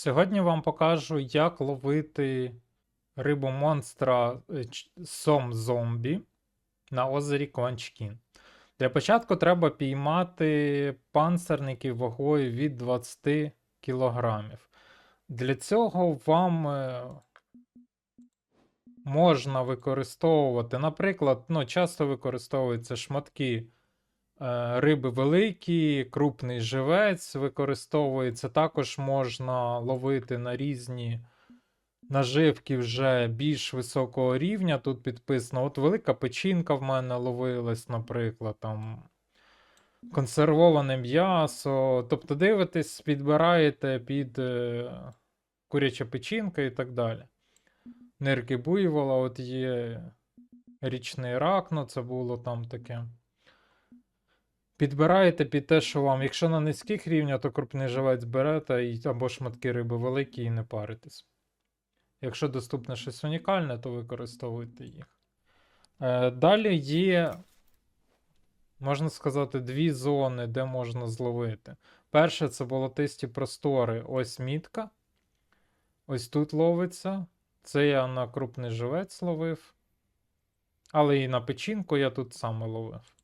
Сьогодні вам покажу, як ловити рибу монстра е, сом зомбі на озері Кванчкін. Для початку треба піймати панцерників вагою від 20 кг. Для цього вам е, можна використовувати, наприклад, ну, часто використовуються шматки риби великі, крупний живець використовується. Також можна ловити на різні наживки вже більш високого рівня. Тут підписано. От велика печінка в мене ловилась, наприклад, там. Консервоване м'ясо. Тобто дивитесь, підбираєте під е, куряча печінка і так далі. Нирки буйвола, от є річний рак, ну це було там таке. Підбираєте під те, що вам. Якщо на низьких рівнях, то крупний живець берете або шматки риби великі і не паритесь. Якщо доступне щось унікальне, то використовуйте їх. Е, далі є, можна сказати, дві зони, де можна зловити. Перше це болотисті простори. Ось мітка. Ось тут ловиться. Це я на крупний живець ловив. Але і на печінку я тут саме ловив.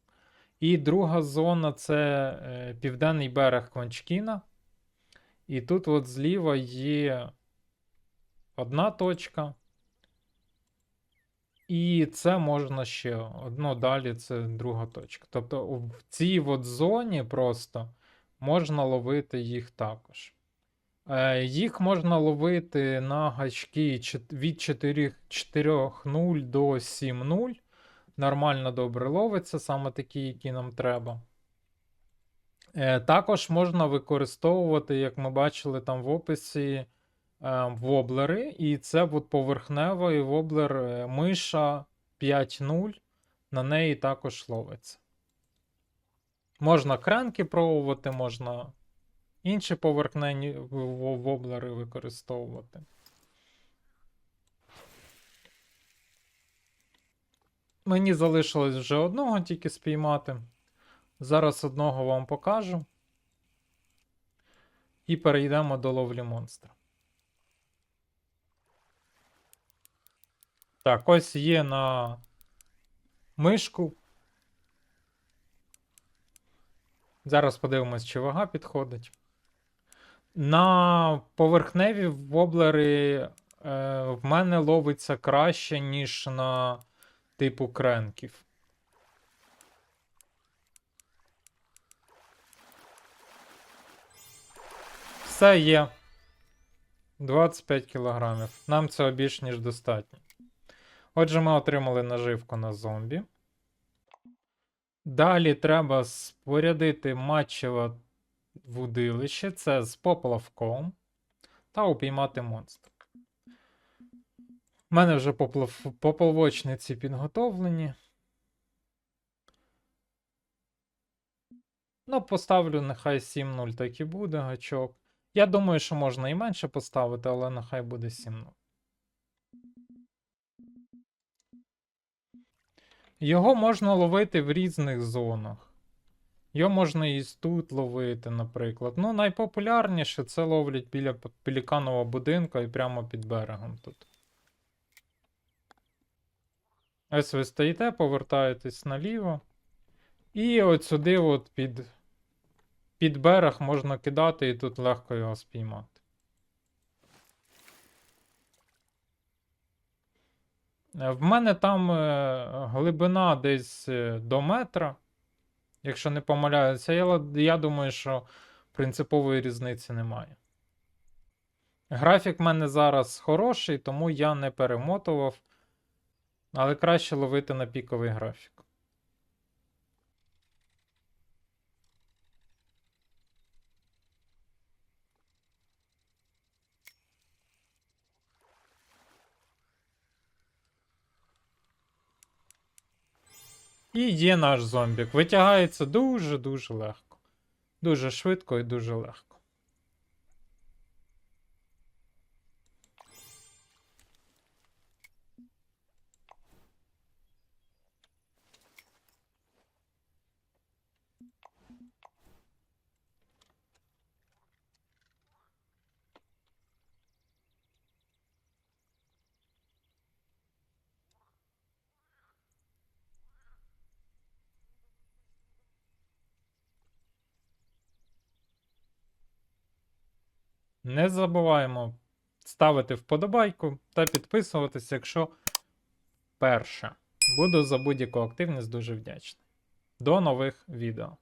І друга зона це е, південний берег Кванчкіна. І тут от зліва є одна точка. І це можна ще одно далі, це друга точка. Тобто в цій от зоні просто можна ловити їх також. Е, їх можна ловити на гачки від 4.0 до 7.0. Нормально добре ловиться, саме такі, які нам треба. Е, також можна використовувати, як ми бачили там в описі, е, воблери. І це от поверхневий воблер е, миша 5.0. На неї також ловиться. Можна кренки пробувати, можна інші поверхневі воблери використовувати. Мені залишилось вже одного тільки спіймати. Зараз одного вам покажу. І перейдемо до ловлі монстра. Так, ось є на мишку. Зараз подивимось, чи вага підходить. На поверхневі воблери е, в мене ловиться краще, ніж на типу кренків. Все є. 25 кілограмів. Нам цього більш ніж достатньо. Отже, ми отримали наживку на зомбі. Далі треба спорядити матчеве вудилище. Це з поплавком. Та упіймати монстра. У мене вже поплав... поплавочниці підготовлені. Ну, поставлю нехай 7-0 так і буде гачок. Я думаю, що можна і менше поставити, але нехай буде 7-0. Його можна ловити в різних зонах. Його можна і тут ловити, наприклад. Ну, найпопулярніше це ловлять біля пеліканового будинку і прямо під берегом тут. Ось ви стоїте, повертаєтесь наліво. І от сюди, от під, під берег можна кидати, і тут легко його спіймати. Е, В мене там е, глибина десь е, до метра. Якщо не помиляюся, я, я думаю, що принципової різниці немає. Графік в мене зараз хороший, тому я не перемотував. Але краще ловити на піковий графік. І є наш зомбік. Витягається дуже-дуже легко. Дуже швидко і дуже легко. Не забуваємо ставити вподобайку та підписуватися, якщо перше. Буду за будь-яку активність дуже вдячний. До нових відео.